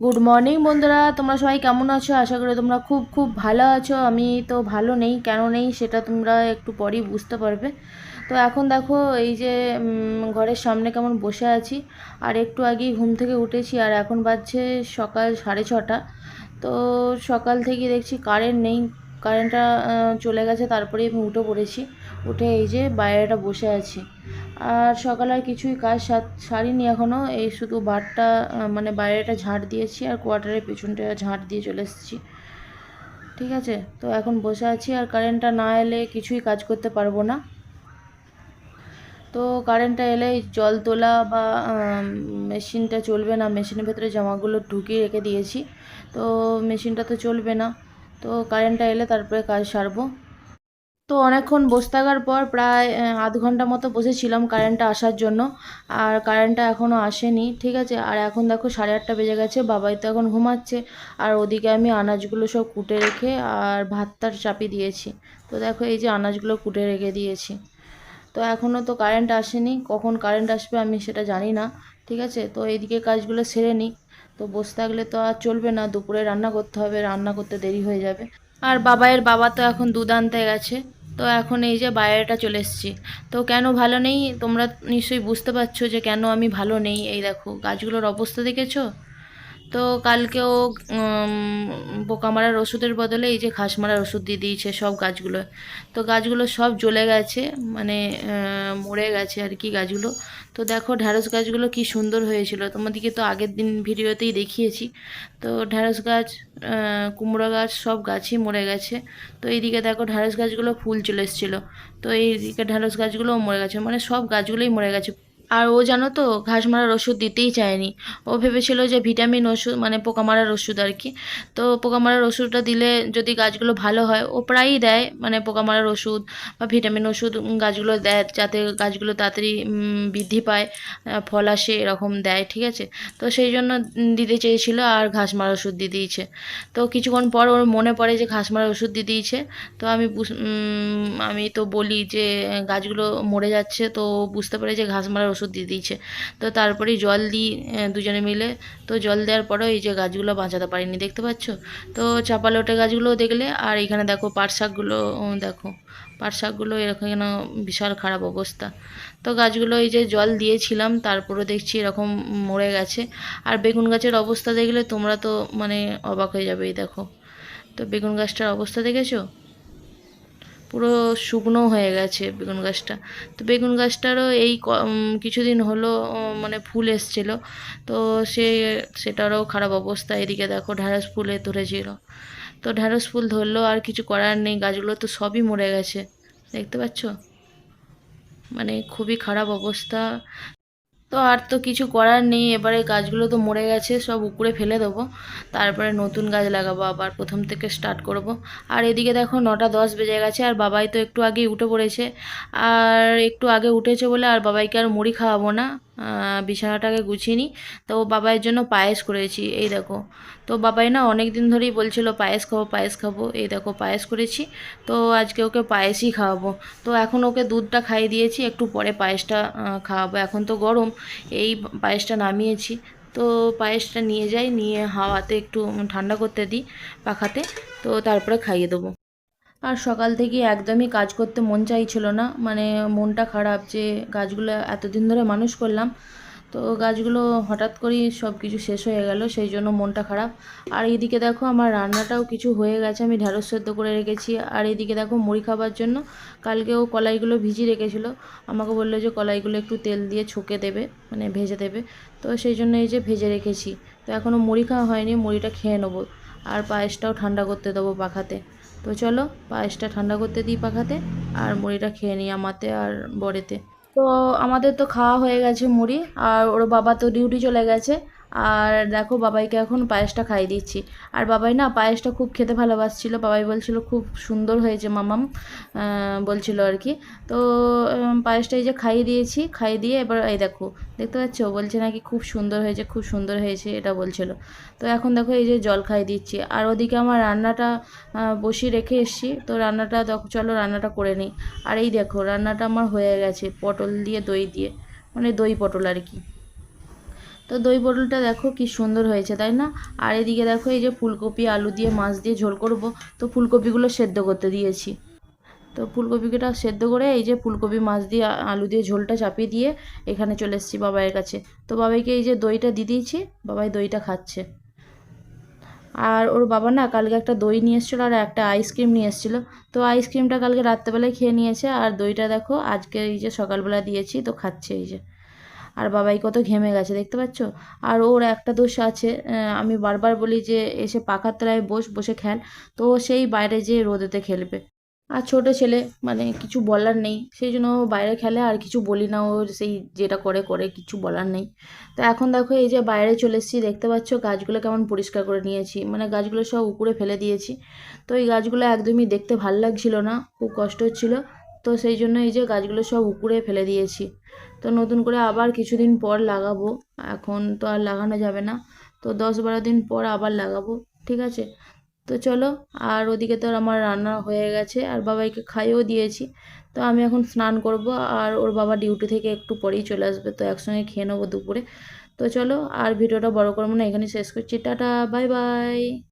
Good morning বন্ধুরা। তোমরা সবাই কেমন আছো? আশা করি তোমরা খুব খুব ভালো আছো। আমি তো ভালো নেই। কেন নেই সেটা তোমরা একটু পরেই বুঝতে পারবে। তো এখন দেখো, এই যে ঘরের সামনে কেমন বসে আছি। আর একটু আগেই ঘুম থেকে উঠেছি আর এখন বাজছে সকাল সাড়ে ছটা। তো সকাল থেকে দেখছি কারেন্ট নেই। কারেন্টটা চলে গেছে। তারপরেই আমি উঠে পড়েছি। উঠে এই যে বাইরেটা বসে আছি। আর সকালে আর কিছুই কাজ সার- সারিনি এখনও এই শুধু বারটা মানে বাইরেটা ঝাঁট দিয়েছি আর কোয়ার্টারের পেছনটা ঝাঁট দিয়ে চলে এসেছি। ঠিক আছে? তো এখন বসে আছি আর কারেন্টটা না এলে কিছুই কাজ করতে পারব না। তো কারেন্টটা এলে জল তোলা বা মেশিনটা চলবে না। মেশিনের ভেতরে জামাগুলো ঢুকিয়ে রেখে দিয়েছি। তো মেশিনটা তো চলবে না। তো কারেন্টটা এলে তারপরে কাজ সারবো। তো অনেকক্ষণ বসে থাকার পর প্রায় আধ ঘণ্টা মতো বসেছিলাম কারেন্টটা আসার জন্য। আর কারেন্টটা এখনও আসেনি, ঠিক আছে? আর এখন দেখো সাড়ে আটটা বেজে গেছে, বাবাই তো এখন ঘুমাচ্ছে। আর ওদিকে আমি আনাজগুলো সব কুটে রেখে আর ভাতটার চাপি দিয়েছি। তো দেখো এই যে আনাজগুলো কুটে রেখে দিয়েছি। তো এখনও তো কারেন্ট আসেনি, কখন কারেন্ট আসবে আমি সেটা জানি না, ঠিক আছে? তো এইদিকে কাজগুলো সেরে নিই তো বসে থাকলে তো আর চলবে না, দুপুরে রান্না করতে হবে, রান্না করতে দেরি হয়ে যাবে। আর বাবায়ের বাবা তো এখন দুদান্তে গেছে। তো এখন এই যে বাইরেটা চলে এসছি। তো কেন ভালো নেই? তোমরা নিশ্চয়ই বুঝতে পারছ যে কেন আমি ভালো নেই? এই দেখো, গাছগুলোর অবস্থা দেখেছ? তো কালকেও পোকা মারার ওষুধের বদলে এই যে ঘাস মারার ওষুধ দিয়ে দিয়েছে সব গাছগুলো। তো গাছগুলো সব জ্বলে গেছে মানে মরে গেছে আর কি গাছগুলো। তো দেখো ঢ্যাঁড়স গাছগুলো কি সুন্দর হয়েছিল। তোমাদেরকে তো আগের দিন ভিডিওতেই দেখিয়েছি। তো ঢ্যাঁড়স গাছ কুমড়ো গাছ সব গাছই মরে গেছে। তো এইদিকে দেখো ঢ্যাঁড়স গাছগুলো ফুল চলে এসেছিল। তো এইদিকে ঢ্যাঁড়স গাছগুলোও মরে গেছে মানে সব গাছগুলোই মরে গেছে। আর ও জানো তো, ঘাস মারার ওষুধ দিতেই চায়নি। ও ভেবেছিল যে ভিটামিন ওষুধ মানে পোকা মারার ওষুধ আর কি। তো পোকা মারার ওষুধটা দিলে যদি গাছগুলো ভালো হয়, ও প্রায়ই দেয় মানে পোকা মারার ওষুধ বা ভিটামিন ওষুধ গাছগুলো দেয় যাতে গাছগুলো তাড়াতাড়ি বৃদ্ধি পায় ফল আসে এরকম দেয়, ঠিক আছে? তো সেই জন্য দিতে চেয়েছিল আর ঘাস মারার ওষুধ দিয়ে দিয়েছে। তো কিছুক্ষণ পর ওর মনে পড়ে যে ঘাস মারার ওষুধ দিয়ে দিয়েছে। তো আমি আমি তো বলি যে, গাছগুলো মরে যাচ্ছে, তো বুঝতে পারে যে ঘাস মারার ওষুধ দিয়ে দিয়েছে। তো তারপরেই জল দিই দুজনে মিলে। তো জল দেওয়ার পরেও এই যে গাছগুলো বাঁচাতে পারিনি, দেখতে পাচ্ছ? তো চাপা লোটে গাছগুলোও দেখলে, আর এখানে দেখো পাট শাকগুলো দেখো, পাট শাকগুলো এরকম যেন বিশাল খারাপ অবস্থা। তো গাছগুলো এই যে জল দিয়েছিলাম তারপরে দেখছি এরকম মরে গেছে। আর বেগুন গাছের অবস্থা দেখলে তোমরা তো মানে অবাক হয়ে যাবে, এই দেখো। তো বেগুন গাছটার অবস্থা দেখেছ? পুরো শুকনো হয়ে গেছে বেগুন গাছটা। তো বেগুন গাছটারও এই কিছুদিন হলো মানে ফুল এসছিল। তো সে, সেটারও খারাপ অবস্থা। এদিকে দেখো ঢ্যাঁড়স ফুলে ধরেছিল। তো ঢ্যাঁড়স ফুল ধরলো, আর কিছু করার নেই। গাছগুলো তো সবই মরে গেছে। দেখতে পাচ্ছ? মানে খুবই খারাপ অবস্থা। তো আর তো কিছু করার নেই, এবারে গাছগুলো তো মরে গেছে, সব উপরে ফেলে দেবো। তারপরে নতুন গাছ লাগাবো, আবার প্রথম থেকে স্টার্ট করব। আর এদিকে দেখো নটা দশ বেজে গেছে, আর বাবাই তো একটু আগেই উঠে পড়েছে। আর একটু আগে উঠেছে বলে আর বাবাইকে আর মুড়ি খাওয়াবো না। বিছানাটাকে গুছিয়ে নিই তো বাবাইয়ের জন্য পায়েস করেছি, এই দেখো। তো বাবাই না অনেক দিন ধরেই বলছিল, পায়েস খাব পায়েস খাব। এই দেখো, পায়েস করেছি। তো আজকে ওকে পায়েসই খাওয়াবো। তো এখন ওকে দুধটা খাইয়ে দিয়েছি, একটু পরে পায়েসটা খাওয়াবো। এখন তো গরম, এই পায়েসটা নামিয়েছি। তো পায়েসটা নিয়ে যাই, নিয়ে হাওয়াতে একটু ঠান্ডা করতে দিই পাখাতে। তো তারপরে খাইয়ে দেবো। আর সকাল থেকে একদমই কাজ করতে মন চাইছিল না। মানে মনটা খারাপ যে গাছগুলো এতদিন ধরে মানুষ করলাম, তো গাছগুলো হঠাৎ করেই সব কিছু শেষ হয়ে গেল, সেই জন্য মনটা খারাপ। আর এইদিকে দেখো আমার রান্নাটাও কিছু হয়ে গেছে, আমি ঢ্যাঁড়স সেদ্ধ করে রেখেছি। আর এইদিকে দেখো মুড়ি খাবার জন্য কালকেও কলাইগুলো ভিজিয়ে রেখেছিল। আমাকে বলল যে কলাইগুলো একটু তেল দিয়ে ছকে দেবে মানে ভেজে দেবে। তো সেই জন্য এই যে ভেজে রেখেছি। তো এখনও মুড়ি খাওয়া হয়নি, মুড়িটা খেয়ে নেব। আর পায়েসটাও ঠান্ডা করতে দেবো পাখাতে। তো চলো, পায়েসটা ঠান্ডা করতে দিই পাখাতে আর মুড়িটা খেয়ে নিই আমাতে আর বড়েতে তো আমাদের তো খাওয়া হয়ে গেছে মুড়ি, আর ওর বাবা তো ডিউটি চলে গেছে। আর দেখো বাবাইকে এখন পায়েসটা খাইয়ে দিচ্ছি। আর বাবাই না পায়েসটা খুব খেতে ভালোবাসছিল। বাবাই বলছিল খুব সুন্দর হয়েছে মামাম বলছিল আর কি। তো পায়েসটা এই যে খাইয়ে দিয়েছি, খাইয়ে দিয়ে এবার এই দেখো, দেখতে পাচ্ছ? বলছে নাকি খুব সুন্দর হয়েছে, খুব সুন্দর হয়েছে এটা বলছিল। তো এখন দেখো এই যে জল খাইয়ে দিচ্ছি। আর ওদিকে আমার রান্নাটা বসিয়ে রেখে এসেছি। তো রান্নাটা দেখো, চলো রান্নাটা করে নিই। আর এই দেখো, রান্নাটা আমার হয়ে গেছে পটল দিয়ে, দই দিয়ে। মানে দই পটল আর কি। তো দই পটলটা দেখো কি সুন্দর হয়েছে, তাই না? আর এদিকে দেখো এই যে ফুলকপি, আলু দিয়ে মাছ দিয়ে ঝোল করব। তো ফুলকপিগুলো সেদ্ধ করতে দিয়েছি। তো ফুলকপিটা সেদ্ধ করে এই যে ফুলকপি মাছ দিয়ে আলু দিয়ে ঝোলটা চাপিয়ে দিয়ে এখানে চলে এসেছি বাবাইয়ের কাছে। তো বাবাইকে এই যে দইটা দিয়ে দিয়েছি, বাবাই দইটা খাচ্ছে। আর ওর বাবা না কালকে একটা দই নিয়ে এসেছিল আর একটা আইসক্রিম নিয়ে এসেছিল। তো আইসক্রিমটা কালকে রাত্রেবেলায় খেয়ে নিয়েছে আর দইটা দেখো আজকে এই যে সকালবেলা দিয়েছি, তো খাচ্ছে এই যে। আর বাবাই কত ঘেমে গেছে, দেখতে পাচ্ছ? আর ওর একটা দোষ আছে আমি বারবার বলি যে এসে পাখার তলায় বস, বসে খেল। তো সেই বাইরে যেয়ে রোদেতে খেলবে। আর ছোট ছেলে মানে কিছু বলার নেই, সেই জন্য ও বাইরে খেলে, আর কিছু বলি না ওর, সেই যেটা করে করে, কিছু বলার নেই। তো এখন দেখো এই যে বাইরে চলে এসেছি, দেখতে পাচ্ছ গাছগুলো কেমন পরিষ্কার করে নিয়েছি। মানে গাছগুলো সব উপরে ফেলে দিয়েছি। তো এই গাছগুলো একদমই দেখতে ভালো লাগছিল না, খুব কষ্ট হচ্ছিল। তো সেই জন্য এই যে গাছগুলো সব উপরে ফেলে দিয়েছি। তো নতুন করে আবার কিছুদিন পর লাগাবো। এখন তো আর লাগানো যাবে না। তো দশ বারো দিন পর আবার লাগাবো, ঠিক আছে? তো চলো, আর ওদিকে তো আমার রান্না হয়ে গেছে, আর বাবাইকে খাইয়েও দিয়েছি। তো আমি এখন স্নান করব, আর ওর বাবা ডিউটি থেকে একটু পরেই চলে আসবে, তো একসঙ্গে খেয়ে নেব দুপুরে। তো চলো, আর ভিডিওটা বড় করব না এখানে শেষ করছি। Tata, bye bye.